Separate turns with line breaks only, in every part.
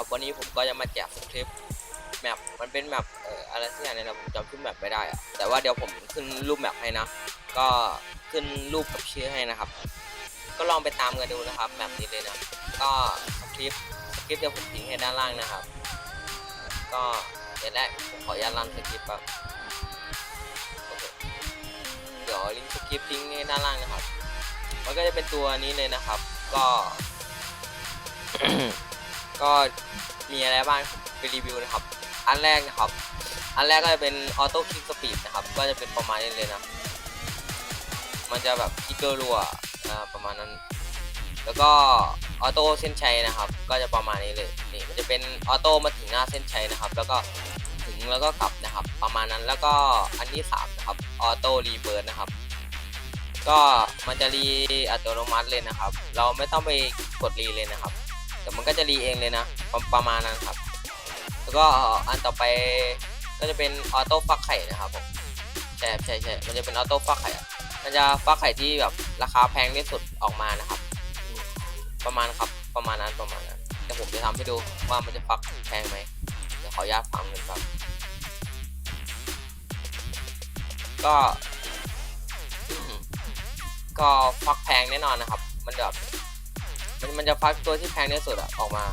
ครับ วันนี้ผมก็จะมาแจกสคริปต์แมปมันเป็นแมปเอ่ออะไรสักอย่างเนี่ยนะผมจำชื่อแมปไม่ได้อะแต่ว่าเดี๋ยวผมขึ้นรูปแมปให้นะ ก็ขึ้นรูปกับชื่อให้นะครับ ก็ลองไปตามกันดูนะครับแมปนี้เลยนะ ก็สคริปต์สคริปต์เดี๋ยวผมทิ้งให้ด้านล่างนะครับ ก็เดี๋ยวแรกผมขออนุญาตรันสคริปต์ครับโอเคเดี๋ยวลิงก์สคริปต์ทิ้งให้ด้านล่างนะครับ มันก็จะเป็นตัวนี้เลยนะครับ ก็ ก็มีอะไรบ้างไปรีวิวนะครับ อันแรกนะครับ อันแรกก็จะเป็นออโต้คลิกสปีดนะครับ ก็จะเป็นประมาณนี้เลยนะ มันจะแบบคลิกรัวๆประมาณนั้น แล้วก็ออโต้เส้นชัยนะครับ ก็จะประมาณนี้เลย นี่มันจะเป็นออโต้มาถึงหน้าเส้นชัยนะครับ แล้วก็ถึงแล้วก็กลับนะครับ ประมาณนั้น แล้วก็อันที่สามนะครับ ออโต้รีเบิร์ดนะครับ ก็มันจะรีอัตโนมัติเลยนะครับ เราไม่ต้องไปกดรีเลยนะครับ แต่มันก็จะรีเองเลยนะประประมาณนั้นครับ แล้วก็อันต่อไปก็จะเป็นออโต้ฟักไข่นะครับผมใช่ใช่ใช่มันจะเป็นออโต้ฟักไข่มันจะฟักไข่ที่แบบราคาแพงที่สุดออกมานะครับ ประมาณครับประมาณนั้นประมาณนั้นเดี๋ยวผมจะทำให้ดูว่ามันจะฟักแพงไหมเดี๋ยวขออนุญาตฟังกันครับ ก็ก็ฟักแพงแน่นอนนะครับ มันแบบ มันมันจะฟักตัวที่แพงที่สุดอะออกมา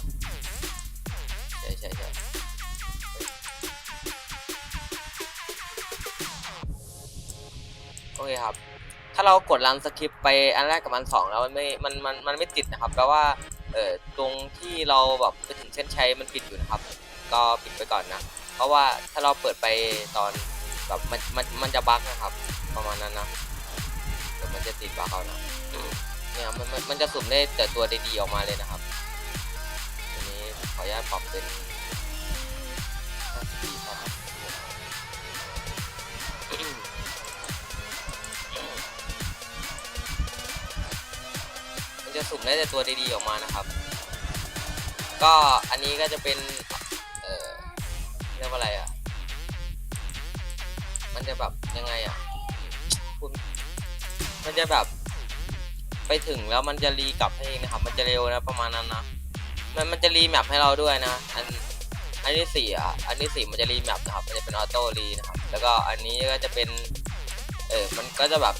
ใช่ใช่ใช่โอเคครับ ถ้าเรากดรันสคริปไปอันแรกกับอันสองแล้วมันไม่มันมันมันไม่ติดนะครับแปลว่าเอ่อตรงที่เราแบบไปถึงเส้นชัยมันปิดอยู่นะครับ ก็ปิดไปก่อนนะ เพราะว่าถ้าเราเปิดไปตอนแบบมันมันมันจะบั๊กนะครับ ประมาณนั้นนะเดี๋ยวมันจะติดบั๊กเอานะ เนี่ยมันมันมันจะสุ่มได้แต่ตัวดีๆออกมาเลยนะครับอันนี้ขออนุญาตปรับเป็น54ครับมันจะสุ่มได้แต่ตัวดีๆออกมานะครับ ก็อันนี้ก็จะเป็นเอ่อเรียกว่าอะไรอะ มันจะแบบยังไงอะคุณมันจะแบบ ไปถึงแล้วมันจะรีกลับให้เองนะครับ มันจะเร็วนะประมาณนั้นนะ มันมันจะรีแมปให้เราด้วยนะ อันอันที่สี่อะ อันที่สี่มันจะรีแมปนะครับ มันจะเป็นออโต้รีนะครับ แล้วก็อันนี้ก็จะเป็น เออ มันก็จะแบบ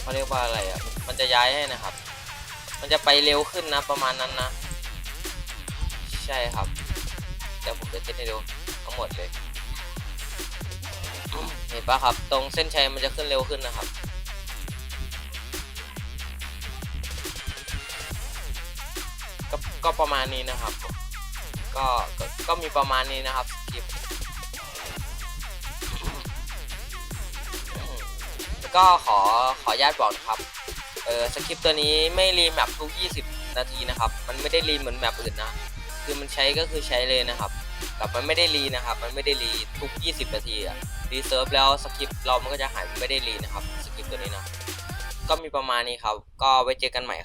เขาเรียกว่าอะไรอะ มันจะย้ายให้นะครับ มันจะไปเร็วขึ้นนะประมาณนั้นนะ ใช่ครับ เดี๋ยวผมจะเทสให้ดูทั้งหมดเลย เห็นปะครับ ตรงเส้นชัยมันจะขึ้นเร็วขึ้นนะครับ ก็ก็ประมาณนี้นะครับก็ก็ก็มีประมาณนี้นะครับคลิปแล้วก็ขอขออนุญาตบอกนะครับเออสคริปต์ตัวนี้ไม่รีแมปทุก 20 นาทีนะครับ มันไม่ได้รีเหมือนแมปอื่นนะคือมันใช้ก็คือใช้เลยนะครับแต่มันไม่ได้รีนะครับ มันไม่ได้รีทุก 20 นาทีอะรีเซิร์ฟแล้วสคริปต์เรามันก็จะหายไม่ได้รีนะครับสคริปต์ตัวนี้นะก็มีประมาณนี้ครับ ก็ไว้เจอกันใหม่